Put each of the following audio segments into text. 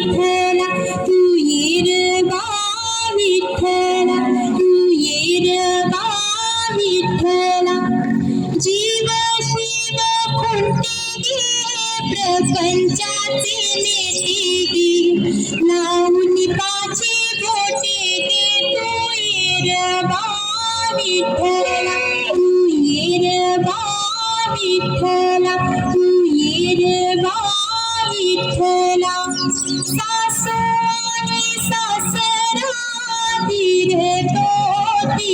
विठ्ठला तू येरबा विठ्ठला तू येरबा विठ्ठला. जीव शिव खुंटी प्रपंचाचे नेटी लावून पाचे बोटे गे तू येरबा विठ्ठला.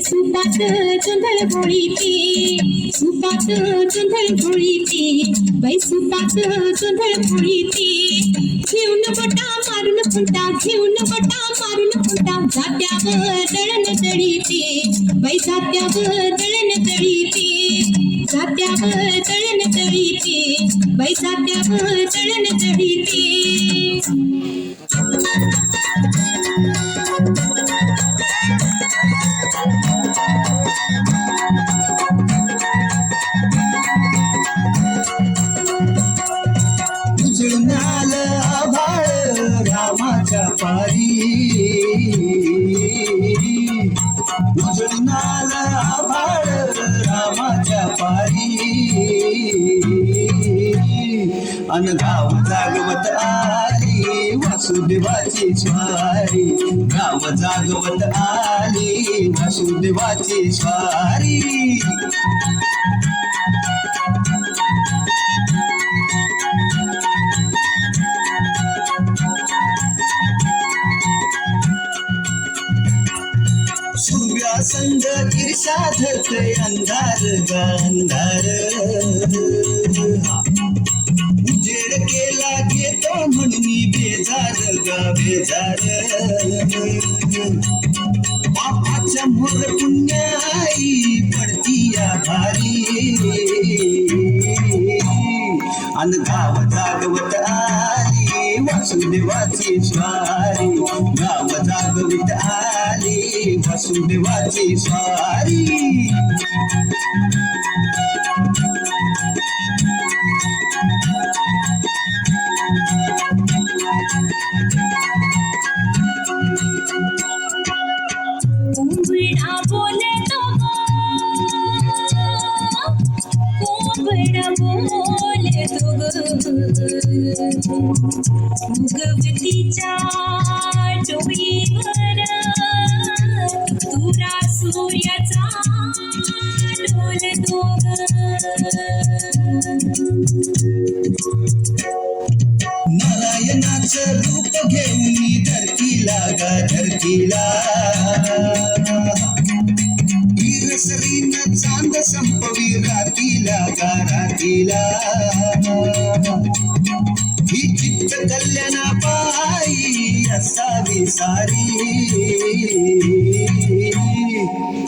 सुपात चंदळ भोळीती सुपात चंदळ भोळीती बाई सुपात चंदळ भोळीती घेऊन बोटा मारून फुंटा घेऊन बोटा मारून फुंटा जात्यावर दळण तळीते बाई जात्यावर दळण तळीते जात्यावर दळण तळीते बाई जात्यावर दळण तळीते अन गाव जागवत आली वासुदेवाची स्वारी. गाव जागवत आली वासुदेवाची स्वारी. संग ईर्षा धरतय अंधार ग बापाच्या ग मोर पुण्याई पडती या भारी अन गाव जागवत आली वासुदेवाची स्वारी. गाव जागवित आली वासुदेवाची स्वारी. मुगवतीच्या डोईवर तुरा सूर्याचा डोलतो नारायणाचं रूप घेऊन धरतीला गा धरतीला. चांद संपवी रातीला गा रातीला असावी सारी.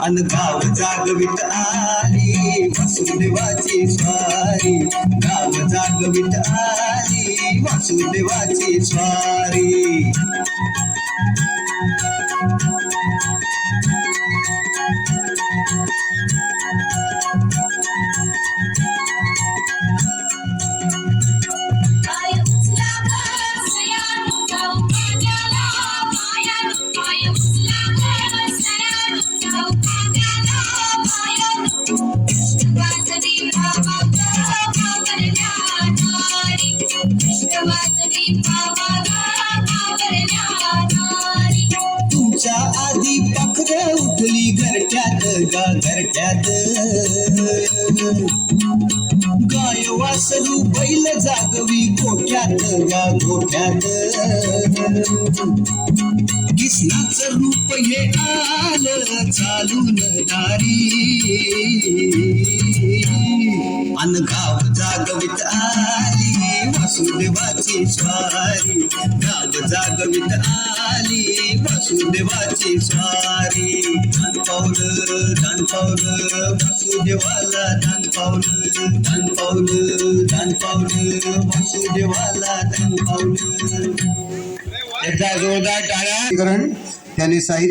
अन गाव जागवित आली वासुदेवाची स्वारी. गाव जागवित आली वासुदेवाची स्वारी. उठली पखर उठली घरच्या गोठ्यात गाय वासरू बैल जागवी गोठ्यात गा गोठ्यात किसनाच रूप हे आलं चालून दारी. अनगाव जागवित आली वासुदेवाची स्वारी. गाव जागवित आली वासुदेवाची स्वारी. पावलं दान पावलं वासुदेवाला दान पावलं दान पावलं दान पावलं वासुदेवाला दान पावलं. एकदा जोरदार टाळ्या त्याने साहित्य